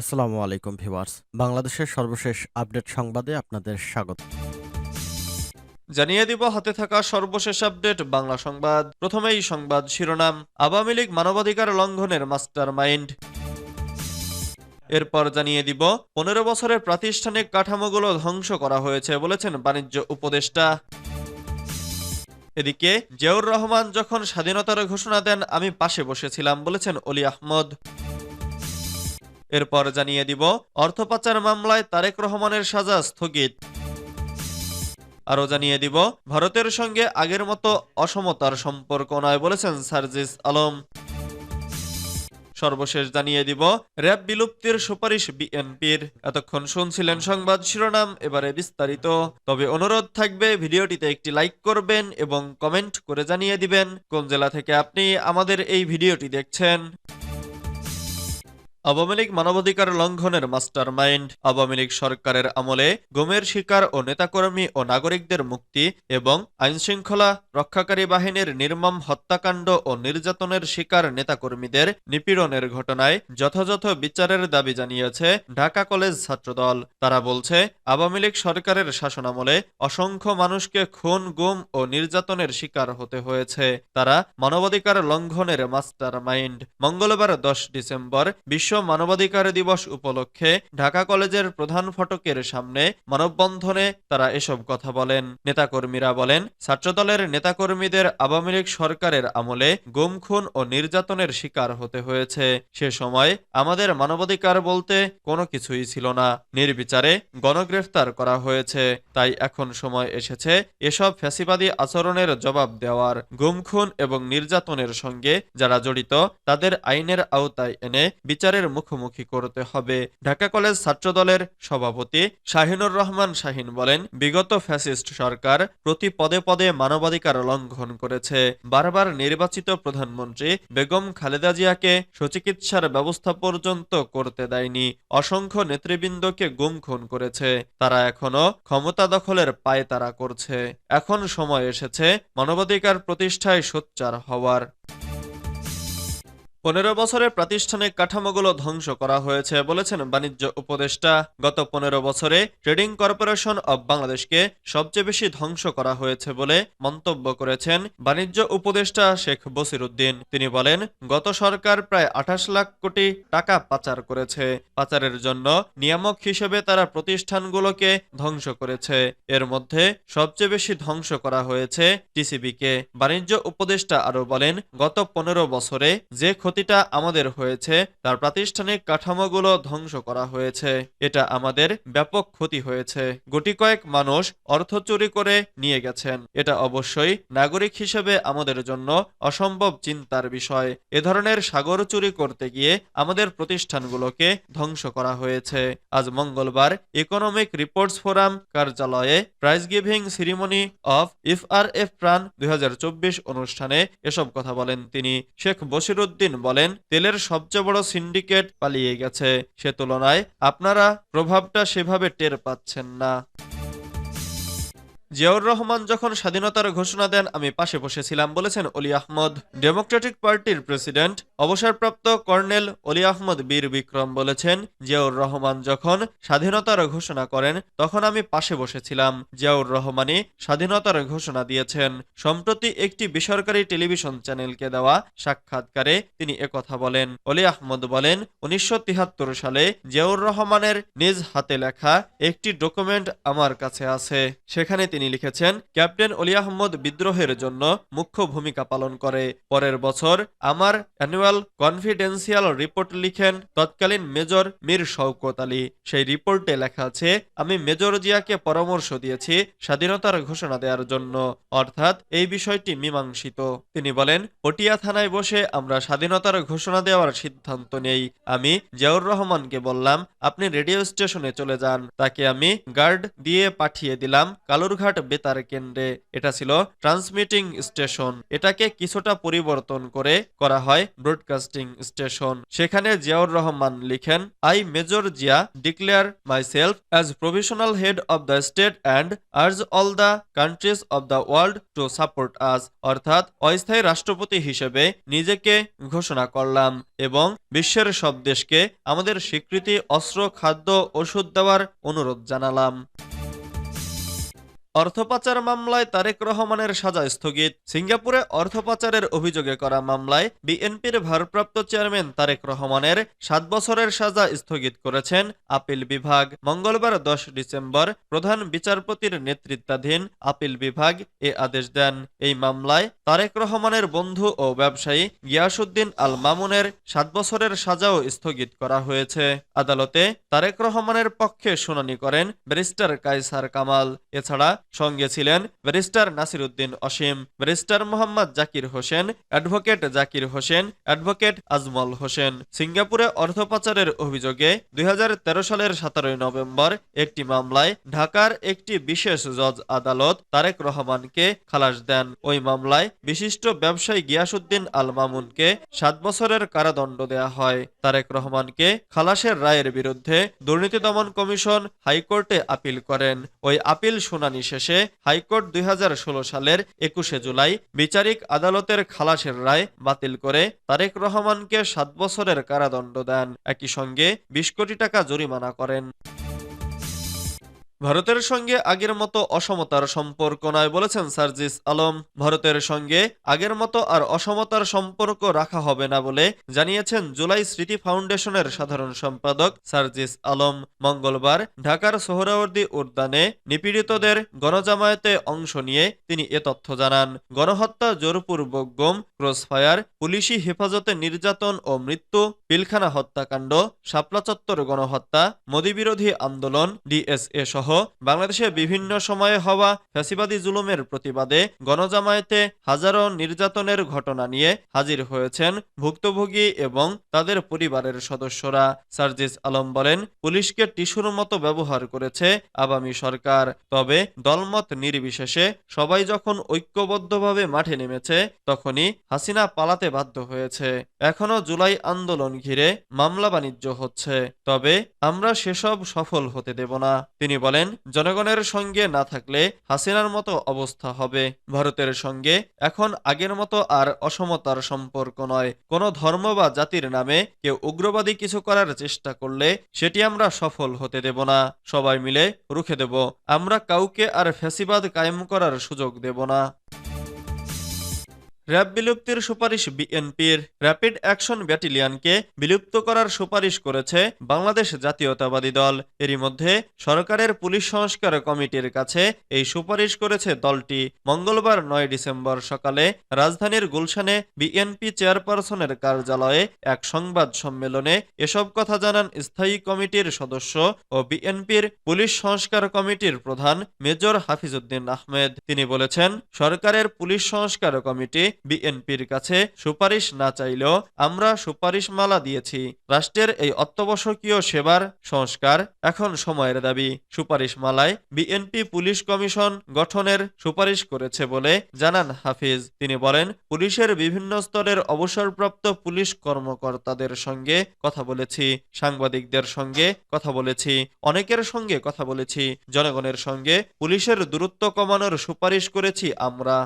আসসালামু আলাইকুম ভিউয়ার্স। বাংলাদেশের সর্বশেষ আপডেট সংবাদে আপনাদের স্বাগত। জানিয়ে দিব, হাতে থাকা সর্বশেষ আপডেট, বাংলা সংবাদ। প্রথমেই সংবাদ শিরোনাম, আওয়ামী লীগ মানবাধিকার লঙ্ঘনের মাস্টার মাইন্ড এরপর জানিয়ে দিব, পনেরো বছরের প্রাতিষ্ঠানিক কাঠামোগুলো ধ্বংস করা হয়েছে বলেছেন বাণিজ্য উপদেষ্টা। এদিকে, জিয়াউর রহমান যখন স্বাধীনতার ঘোষণা দেন, আমি পাশে বসেছিলাম বলেছেন অলি আহমদ। এরপর জানিয়ে দিব অর্থ পাচার মামলায় তারেক রহমানের সাজা স্থগিত। আরও জানিয়ে দিব, ভারতের সঙ্গে আগের মতো অসমতার সম্পর্ক নয় বলেছেন সার্জিস আলম। সর্বশেষ জানিয়ে দিব, র্যাব বিলুপ্তির সুপারিশ বিএনপির। এতক্ষণ শুনছিলেন সংবাদ শিরোনাম, এবারে বিস্তারিত। তবে অনুরোধ থাকবে, ভিডিওটিতে একটি লাইক করবেন এবং কমেন্ট করে জানিয়ে দিবেন, কোন জেলা থেকে আপনি আমাদের এই ভিডিওটি দেখছেন। আওয়ামী লীগ মানবাধিকার লঙ্ঘনের মাস্টার মাইন্ড আওয়ামী লীগ সরকারের আমলে গুমের শিকার ও নেতাকর্মী ও নাগরিকদের মুক্তি এবং আইনশৃঙ্খলা রক্ষাকারী বাহিনীর নির্মম হত্যাকাণ্ড ও নির্যাতনের শিকার নেতাকর্মীদের নিপীড়নের ঘটনায় যথাযথ বিচারের দাবি জানিয়েছে ঢাকা কলেজ ছাত্রদল। তারা বলছে, আওয়ামী লীগ সরকারের শাসনামলে অসংখ্য মানুষকে খুন, গুম ও নির্যাতনের শিকার হতে হয়েছে। তারা মানবাধিকার লঙ্ঘনের মাস্টার মাইন্ড মঙ্গলবার দশ ডিসেম্বর বিশ্ব মানবাধিকার দিবস উপলক্ষে ঢাকা কলেজের প্রধান ফটকের সামনে মানববন্ধনে তারা এসব কথা বলেন। নেতাকর্মীরা বলেন, ছাত্রদলের নেতাকর্মীদের আওয়ামী লীগ সরকারের আমলে গুম, খুন ও নির্যাতনের শিকার হতে হয়েছে। সে সময় আমাদের মানবাধিকার বলতে কোনো কিছুই ছিল না। নির্বিচারে গণগ্রেফতার করা হয়েছে। তাই এখন সময় এসেছে এসব ফ্যাসিবাদী আচরণের জবাব দেওয়ার। গুম, খুন এবং নির্যাতনের সঙ্গে যারা জড়িত, তাদের আইনের আওতায় এনে বিচারের মুখোমুখি করতে হবে। ঢাকা কলেজ ছাত্রদলের সভাপতি শাহিনুর রহমান শাহিন বলেন, বিগত ফ্যাসিস্ট সরকার প্রতি পদে পদে মানবাধিকার লঙ্ঘন করেছে। বারবার নির্বাচিত প্রধানমন্ত্রী বেগম খালেদা জিয়াকে সুচিকিৎসার ব্যবস্থা পর্যন্ত করতে দেয়নি, অসংখ্য নেতৃবৃন্দকে গুম খুন করেছে। তারা এখনও ক্ষমতা দখলের পায় তারা করছে। এখন সময় এসেছে মানবাধিকার প্রতিষ্ঠায় সোচ্চার হওয়ার। পনেরো বছরের প্রাতিষ্ঠানিক কাঠামোগুলো ধ্বংস করা হয়েছে, বলেছেন বাণিজ্য উপদেষ্টা। গত পনেরো বছরে ট্রেডিং কর্পোরেশন অব বাংলাদেশকে সবচেয়ে বেশি ধ্বংস করা হয়েছে বলে মন্তব্য করেছেন বাণিজ্য উপদেষ্টা শেখ বসিরুদ্দিন তিনি বলেন, গত সরকার প্রায় আঠাশ লাখ কোটি টাকা পাচার করেছে। পাচারের জন্য নিয়ামক হিসেবে তারা প্রতিষ্ঠানগুলোকে ধ্বংস করেছে। এর মধ্যে সবচেয়ে বেশি ধ্বংস করা হয়েছে টিসিবিকে। বাণিজ্য উপদেষ্টা আরও বলেন, গত পনেরো বছরে যে ক্ষতিটা আমাদের হয়েছে, তার প্রাতিষ্ঠানিক কাঠামোগুলো ধ্বংস করা হয়েছে। এটা আমাদের ব্যাপক ক্ষতি হয়েছে। গুটি কয়েক মানুষ অর্থ চুরি করে নিয়ে গেছেন। এটা অবশ্যই নাগরিক হিসেবে আমাদের জন্য অসম্ভব চিন্তার বিষয়। এ ধরনের সাগর চুরি করতে গিয়ে আমাদের প্রতিষ্ঠানগুলোকে ধ্বংস করা হয়েছে। আজ মঙ্গলবার ইকোনমিক রিপোর্টস ফোরাম কার্যালয়ে prize giving ceremony of E R F প্রাণ দুই হাজার চব্বিশ অনুষ্ঠানে এসব কথা বলেন তিনি। শেখ বশিরুদ্দিন বলেন, তেলের সবচেয়ে বড় সিন্ডিকেট পালিয়ে গেছে। সে তুলনায় আপনারা প্রভাবটা সেভাবে টের পাচ্ছেন না। জিয়াউর রহমান যখন স্বাধীনতার ঘোষণা দেন, আমি পাশে বসেছিলাম, বলেছেন অলি আহমদ। ডেমোক্রেটিক পার্টির প্রেসিডেন্ট, অবসরপ্রাপ্ত কর্নেল অলি আহমদ বীর বিক্রম বলেছেন, জিয়াউর রহমান যখন স্বাধীনতার ঘোষণা করেন, তখন আমি পাশে বসেছিলাম। জিয়াউর রহমানই স্বাধীনতার ঘোষণা দিয়েছেন। সম্প্রতি একটি বেসরকারি টেলিভিশন চ্যানেলকে দেওয়া সাক্ষাৎকারে তিনি একথা বলেন। অলি আহমদ বলেন, উনিশশো সালে জিয়াউর রহমানের নিজ হাতে লেখা একটি ডকুমেন্ট আমার কাছে আছে। সেখানে তিনি লিখেছেন, ক্যাপ্টেন অলি আহমদ বিদ্রোহের জন্য মুখ্য ভূমিকা পালন করে। পরের বছর আমার অ্যানুয়াল কনফিডেন্সিয়াল রিপোর্ট লিখেন তৎকালীন মেজর মীর শওকত আলী। সেই রিপোর্টে লেখা আছে, আমি মেজর জিয়াকে পরামর্শ দিয়েছি স্বাধীনতার ঘোষণা দেওয়ার জন্য। অর্থাৎ এই বিষয়টি মীমাংসিত। তিনি বলেন, পটিয়া থানায় বসে আমরা স্বাধীনতার ঘোষণা দেওয়ার সিদ্ধান্ত নেই। আমি জিয়াউর রহমানকে বললাম, আপনি রেডিও স্টেশনে চলে যান। তাকে আমি গার্ড দিয়ে পাঠিয়ে দিলাম কালুরঘাট বালুরঘাট বেতার কেন্দ্রে এটা ছিল ট্রান্সমিটিং স্টেশন এটাকে কিছুটা পরিবর্তন করে করা হয় ব্রডকাস্টিং স্টেশন সেখানে জিয়াউর রহমান লিখেন I major Zia declare myself as provisional head of the state and urge all the countries of the world to support us অর্থাৎ অস্থায়ী রাষ্ট্রপতি হিসেবে নিজেকে ঘোষণা করলাম এবং বিশ্বের সব দেশকে আমাদের স্বীকৃতি, অস্ত্র, খাদ্য, ওষুধ দেওয়ার অনুরোধ জানালাম। অর্থ পাচার মামলায় তারেক রহমানের সাজা স্থগিত। সিঙ্গাপুরে অর্থপাচারের অভিযোগে করা মামলায় বিএনপির ভারপ্রাপ্ত চেয়ারম্যান তারেক রহমানের সাত বছরের সাজা স্থগিত করেছেন আপিল বিভাগ। মঙ্গলবার দশ ডিসেম্বর প্রধান বিচারপতির নেতৃত্বাধীন আপিল বিভাগ এ আদেশ দেন। এই মামলায় তারেক রহমানের বন্ধু ও ব্যবসায়ী গিয়াসুদ্দিন আল মামুনের সাত বছরের সাজাও স্থগিত করা হয়েছে। আদালতে তারেক রহমানের পক্ষে শুনানি করেন ব্যারিস্টার কায়সার কামাল। এছাড়া সঙ্গে ছিলেন barrister Nasiruddin Asim, barrister Mohammad Zakir Hossain, advocate Zakir Hossain, advocate Azmal Hossain. সিঙ্গাপুরে অর্থ পাচারের অভিযোগে দুই হাজার তেরো সালের সতেরোই নভেম্বর একটি মামলায় ঢাকার একটি বিশেষ জজ আদালত তারেক রহমানকে খালাস দেন। ওই মামলায় বিশিষ্ট ব্যবসায়ী গিয়াসুদ্দিন আল মামুনকে সাত বছরের কারাদণ্ড দেয়া হয়। তারেক রহমানকে খালাসের রায়ের বিরুদ্ধে দুর্নীতি দমন কমিশন হাইকোর্টে আপিল করেন। ওই আপিল শুনানি শেষে হাইকোর্ট দুই হাজার ষোলো সালের একুশে জুলাই বিচারিক আদালতের খালাসের রায় বাতিল করে তারেক রহমানকে সাত বছরের কারাদণ্ড দেন। একই সঙ্গে বিশ কোটি টাকা জরিমানা করেন। ভারতের সঙ্গে আগের মতো অসমতার সম্পর্ক নয় বলেছেন সার্জিস আলম। ভারতের সঙ্গে আগের মতো আর অসমতার সম্পর্ক রাখা হবে না বলে জানিয়েছেন জুলাই স্মৃতি ফাউন্ডেশনের সাধারণ সম্পাদক সার্জিস আলম। মঙ্গলবার ঢাকার সোহরাওয়ার্দী উদ্যানে নিপীড়িতদের গণজামায়াতে অংশ নিয়ে তিনি এ তথ্য জানান। গণহত্যা, জোরপূর্বক গুম ক্রসফায়ার, পুলিশি হেফাজতে নির্যাতন ও মৃত্যু, পিলখানা হত্যাকাণ্ড, শাপলা চত্বর গণহত্যা, মোদীবিরোধী আন্দোলন, ডিএসএ সহ। বাংলাদেশে বিভিন্ন সময়ে হওয়া ফ্যাসিবাদী জুলুমের প্রতিবাদে গণজামায়াতে হাজারো নির্যাতনের ঘটনা নিয়ে হাজির হয়েছেন ভুক্তভোগী এবং তাদের পরিবারের সদস্যরা। সার্জিস আলম বলেন, পুলিশকে টিস্যুর মতো ব্যবহার করেছে আওয়ামী সরকার। তবে দলমত নির্বিশেষে সবাই যখন ঐক্যবদ্ধভাবে মাঠে নেমেছে, তখনই হাসিনা পালাতে বাধ্য হয়েছে। এখনও জুলাই আন্দোলন ঘিরে মামলা বাণিজ্য হচ্ছে। তবে আমরা সেসব সফল হতে দেব না, তিনি বলেন। জনগণের সঙ্গে না থাকলে হাসিনার মতো অবস্থা হবে। ভারতের সঙ্গে এখন আগের মতো আর অসমতার সম্পর্ক নয়। কোনো ধর্ম বা জাতির নামে কেউ উগ্রবাদী কিছু করার চেষ্টা করলে সেটি আমরা সফল হতে দেব না। সবাই মিলে রুখে দেব। আমরা কাউকে আর ফ্যাসিবাদ কায়েম করার সুযোগ দেব না। র্যাব বিলুপ্তির সুপারিশ বিএনপির র্যাপিড অ্যাকশন ব্যাটালিয়নকে বিলুপ্ত করার সুপারিশ করেছে বাংলাদেশ জাতীয়তাবাদী দল। এরই মধ্যে সরকারের পুলিশ সংস্কার কমিটির কাছে এই সুপারিশ করেছে দলটি। মঙ্গলবার নয় ডিসেম্বর সকালে রাজধানীর গুলশানে বিএনপি চেয়ারপারসনের কার্যালয়ে এক সংবাদ সম্মেলনে এসব কথা জানান স্থায়ী কমিটির সদস্য ও বিএনপির পুলিশ সংস্কার কমিটির প্রধান মেজর হাফিজউদ্দিন আহমেদ। তিনি বলেছেন, সরকারের পুলিশ সংস্কার কমিটি বিএনপির কাছে সুপারিশ না চাইলেও আমরা সুপারিশ মালা দিয়েছি। রাষ্ট্রের এই অত্যাবশ্যকীয় সেবার সংস্কার এখন সময়ের দাবি। সুপারিশ মালায় বিএনপি পুলিশ কমিশন গঠনের সুপারিশ করেছে বলে জানান হাফিজ। তিনি বলেন, পুলিশের বিভিন্ন স্তরের অবসরপ্রাপ্ত পুলিশ কর্মকর্তাদের সঙ্গে কথা বলেছি, সাংবাদিকদের সঙ্গে কথা বলেছি, অনেকের সঙ্গে কথা বলেছি, জনগণের সঙ্গে পুলিশের দূরত্ব কমানোর সুপারিশ করেছি আমরা।